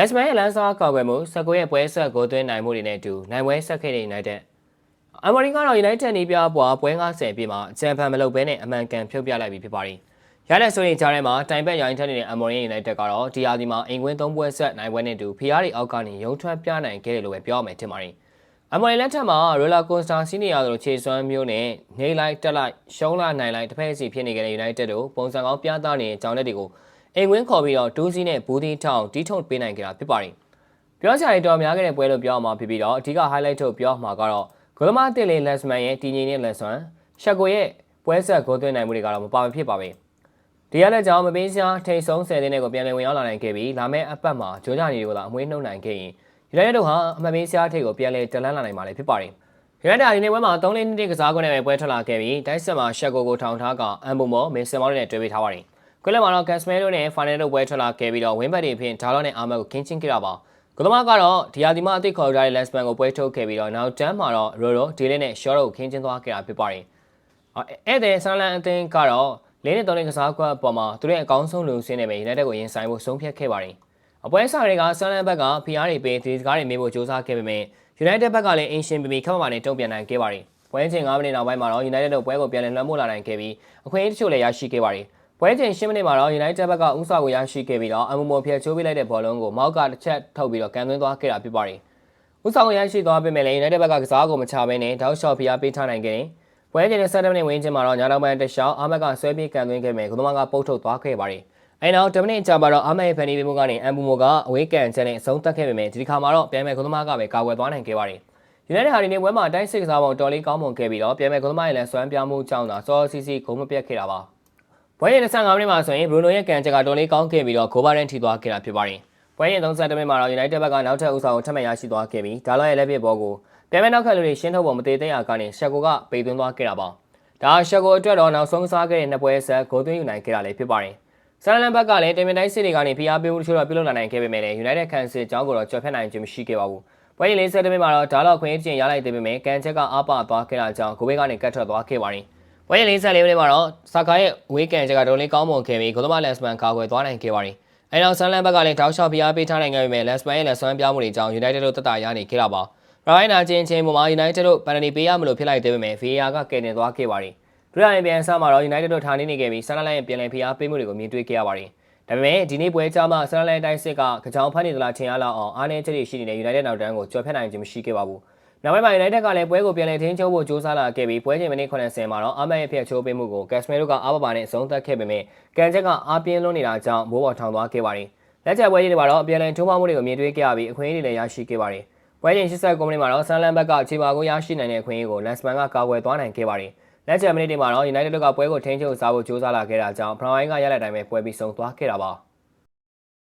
လက်စမန်ရဲ့လမ်းစာကောက်ွယ်မှု19ရဲ့ပွဲဆက်ကိုသွင်းနိုင်မှုတွေနဲ့အတူနိုင်ပွဲဆက်ခဲ့တဲ့ United အမေရိကန်ကတော့ United နေပြပွားပွဲ90ပြည့်မှာချန်ပီယံမလုပ်ဘဲနဲ့အမှန်ကန်ဖြုတ်ပြလိုက်ပြီဖြစ်ပါတယ်။ရတဲ့ဆိုရင်ကြားထဲမှာတိုင်ပတ်ရိုင်းထက်နေတဲ့အမေရိကန် United ကတော့ဒီဟာဒီမှာအင်ကွင်း၃ပွဲဆက်နိုင်ပွဲနဲ့အတူဖီယားရီအောက်ကနေရုံထွက်ပြနိုင်ခဲ့တယ်လို့ပဲပြောရမယ်ထင်ပါတယ်။အမေရိကန်လက်ထက်မှာ roller coaster စီးနေရသလိုခြေစွမ်းမျိုးနဲ့နေလိုက်တက်လိုက်ရှုံးလာနိုင်လိုက်တစ်ဖက်စီဖြစ်နေကြတဲ့ United တို့ပုံစံကောင်းပြသနေတဲ့အကြောင်းလက်တွေကို အိမ်ဝင်းခေါ်ပြီးတော့ဒူးစီနဲ့ဘူဒီထောင်တီးထုတ်ပေးနိုင်ကြတာဖြစ်ပါတယ်။ပြောချင်တော်များခဲ့တဲ့ပွဲလို့ပြောအောင်မှာဖြစ်ပြီးတော့အဓိက highlight ထုတ်ပြောမှာကတော့ဂိုလမတစ်လေးလက်စမန်ရဲ့တည်ငြိမ်တဲ့လက်ဆွမ်းရှက်ကိုရဲ့ပွဲဆက်ဂိုးသွင်းနိုင်မှုတွေကတော့မပါမဖြစ်ပါပဲ။ဒီရတဲ့ကြောင့်မပေးစရာထိတ်ဆုံးဆယ်သိန်းနဲ့ကိုပြန်လည်ဝင်ရောက်လာနိုင်ခဲ့ပြီးလာမယ့်အပတ်မှာဂျိုးဂျာနီတွေကိုသာအမွေးနှုတ်နိုင်ခဲ့ရင်ယူနိုက်တက်တို့ဟာအမှတ်ပေးစရာထိတ်ကိုပြန်လည်တလန်းလာနိုင်မှာလည်းဖြစ်ပါတယ်။ယူနိုက်တက်ဒီနေ့ပွဲမှာ3-2နှစ်ကစားကွင်းနဲ့ပဲပွဲထွက်လာခဲ့ပြီးတိုက်ဆက်မှာရှက်ကိုကိုထောင်ထားကအမ်ဘူမော်မေဆင်မော်တွေနဲ့တွေ့ပေးထားပါတယ်။ ကွင်းလက်မှာတော့ကန်စမဲတို့နဲ့ဖိုင်နယ်တို့ပွဲထွက်လာခဲ့ပြီးတော့ဝင်းဘတ်တွေဖြင့်ဒါလော့နဲ့အာမတ်ကိုခင်းချင်းခဲ့တာပါ။ကသမားကတော့ဒီယာဒီမအသစ်ခေါ်ထားတဲ့ lens man ကိုပွဲထုတ်ခဲ့ပြီးတော့နောက်တန်းမှာတော့ရိုရိုဒီလေးနဲ့ short ကိုခင်းချင်းသွားခဲ့တာဖြစ်ပါတယ်။အဲ့တဲ့ဆန်လန်အသင်းကတော့လေးနဲ့သုံးနဲ့ကစားကွက်အပေါ်မှာသူတို့ရဲ့အကောင်းဆုံးလူစင်းနဲ့ပဲ United ကိုရင်ဆိုင်ဖို့ဆုံးဖြတ်ခဲ့ပါတယ်။အပွဲစားတွေကဆန်လန်ဘက်ကဖိအားတွေပေးဒီစကားတွေမေးဖို့ကြိုးစားခဲ့ပေမဲ့ United ဘက်ကလည်းအင်ရှင်ပီပီခက်မှမှနဲ့တုံ့ပြန်နိုင်ခဲ့ပါတယ်။ပွဲချိန်9မိနစ်နောက်ပိုင်းမှာတော့ United တို့ပွဲကိုပြန်လည်လွှမ်းမိုးလာနိုင်ခဲ့ပြီးအခွင့်အရေးတချို့လည်းရရှိခဲ့ပါတယ်။ ပွဲချိန်10မိနစ်မှာတော့ United ဘက်ကဥစားကိုရရှိခဲ့ပြီးတော့အမူမိုဖျက်ချိုးပေးလိုက်တဲ့ဘောလုံးကိုမောက်ကတစ်ချက်ထုတ်ပြီးတော့ကန်သွင်းသွားခဲ့တာဖြစ်ပါတယ်။ဥစားကိုရရှိသွားပေမဲ့လည်း United ဘက်ကကစားကိုမချဘဲနဲ့တောက်လျှော့ဖိအားပေးထားနိုင်ခဲ့တယ်။ပွဲချိန်7မိနစ်ဝန်းကျင်မှာတော့ညာနောက်ပိုင်းတခြားအာမက်ကဆွဲပြေးကန်သွင်းခဲ့မယ်ကုသမားကပုတ်ထုတ်သွားခဲ့ပါတယ်။အဲနောက်10မိနစ်ကြာမှာတော့အာမက်ရဲ့ဖန်နီပေးမှုကနေအမ်ဘူမိုကအဝေးကန်ချက်နဲ့အဆုံးသတ်ခဲ့ပေမဲ့ဒီခါမှာတော့ပြန်မဲ့ကုသမားကပဲကာကွယ်သွားနိုင်ခဲ့ပါတယ်။ United ဟာဒီနေ့ပွဲမှာတိုင်းစစ်ကစားပုံတော်လေးကောင်းမွန်ခဲ့ပြီးတော့ပြန်မဲ့ကုသမားရဲ့လည်းစွမ်းပြမှုကြောင့်သာစောစီစီဂုံမပြတ်ခဲ့တာပါ။ ပွဲရင်25မိနစ်မှာဆိုရင်ဘရူနိုရဲ့ကန်ချက်ကတော်လေးကောင်းခဲ့ပြီးတော့ဂိုးဘာရန်ထိသွားခဲ့တာဖြစ်ပါတယ်။ပွဲရင်32မိနစ်မှာတော့ United ဘက်ကနောက်ထပ်ဥဆောင်ကိုထပ်မံရရှိသွားခဲ့ပြီးဒါလော့ရဲ့လက်ပစ်ဘောကိုပြန်မဲ့နောက်ခက်လူတွေရှင်းထုတ်ဖို့မသေးသေးရကနေရှက်ကိုကပေသွင်းသွားခဲ့တာပါ။ဒါရှက်ကိုအတွက်တော့နောက်ဆုံးစားခဲ့တဲ့နှစ်ပွဲဆက်ဂိုးသွင်းယူနိုင်ခဲ့တာလည်းဖြစ်ပါတယ်။ဆန်လန်ဘက်ကလည်းတင်မင်တိုင်းစစ်တွေကနေဖိအားပေးမှုတချို့တော့ပြုလုပ်လာနိုင်ခဲ့ပေမဲ့လည်း United ခန်စစ်အကြောင်းကိုတော့ကြော်ဖြတ်နိုင်ခြင်းမရှိခဲ့ပါဘူး။ပွဲရင်40မိနစ်မှာတော့ဒါလော့ခွင့်အကျင့်ရလိုက်သေးပေမဲ့ကန်ချက်ကအားပါသွားခဲ့တာကြောင့်ဂိုးဘေးကနေကတ်ထွက်သွားခဲ့ပါတယ်။ ပွဲရင်44မိနစ်မှာတော့ဆာကာရဲ့ဝေးကန်ချက်ကတော်လေးကောင်းမွန်ခဲ့ပြီးဂိုးသမားလက်စမန်ကာကွယ်သွားနိုင်ခဲ့ပါတယ်။အဲနောက်ဆန်လန်ဘက်ကလည်းတောက်လျှောက်ဖိအားပေးထားနိုင်ခဲ့ပေမဲ့လက်စမန်ရဲ့လက်ဆွမ်းပြောင်းမှုတွေကြောင့် United တို့တက်တာရနေခဲ့တာပါ။ရိုင်းနာချင်းချင်းပေါ်မှာ United တို့ပန်နယ်ပေးရမလို့ဖြစ်လိုက်သေးပေမဲ့ VAR ကကယ်တင်သွားခဲ့ပါတယ်။ဒုတိယရင်ပြန်ဆမှာတော့ United တို့ထားနေနေခဲ့ပြီးဆန်လန်ရဲ့ပြန်လည်ဖိအားပေးမှုတွေကိုမြင်တွေ့ခဲ့ရပါတယ်။ဒါပေမဲ့ဒီနေ့ပွဲကြမှာဆန်လန်တိုင်းစစ်ကကြောင်ဖတ်နေသလားထင်ရလောက်အောင်အားနည်းချက်တွေရှိနေတဲ့ United နောက်တန်းကိုကြော်ဖြတ်နိုင်ခြင်းမရှိခဲ့ပါဘူး။ နောက်ပိုင်းမှာ United ကလည်းပွဲကိုပြန်လည်ထိန်းချုပ်ဖို့ကြိုးစားလာခဲ့ပြီးပွဲချိန်မိနစ်80မှာတော့အာမတ်ရဲ့ဖျက်ချိုးပေးမှုကို Casemiro ကအားပါပါနဲ့အဆုံးသတ်ခဲ့ပေမဲ့ကန်ချက်ကအားပြင်းလွန်းနေတာကြောင့်မိုးပေါ်ထောင်သွားခဲ့ပါတယ်။လက်ချက်ပွဲကြီးတွေမှာတော့ပြန်လည်ထိုးမမှုတွေကိုမြင်တွေ့ခဲ့ရပြီးအခွင့်အရေးတွေလည်းရရှိခဲ့ပါတယ်။ပွဲချိန်89မိနစ်မှာတော့ဆန်လန်ဘက်ကခြေပါကိုရရှိနိုင်တဲ့အခွင့်အရေးကိုလန်စမန်ကကာကွယ်သွားနိုင်ခဲ့ပါတယ်။လက်ချက်မိနစ်တွေမှာတော့ United တို့ကပွဲကိုထိန်းချုပ်စားဖို့ကြိုးစားလာခဲ့တာကြောင့်ဘရောင်ဝိုင်းကရလက်တိုင်းပဲပွဲပြီးဆုံးသွားခဲ့တာပါ။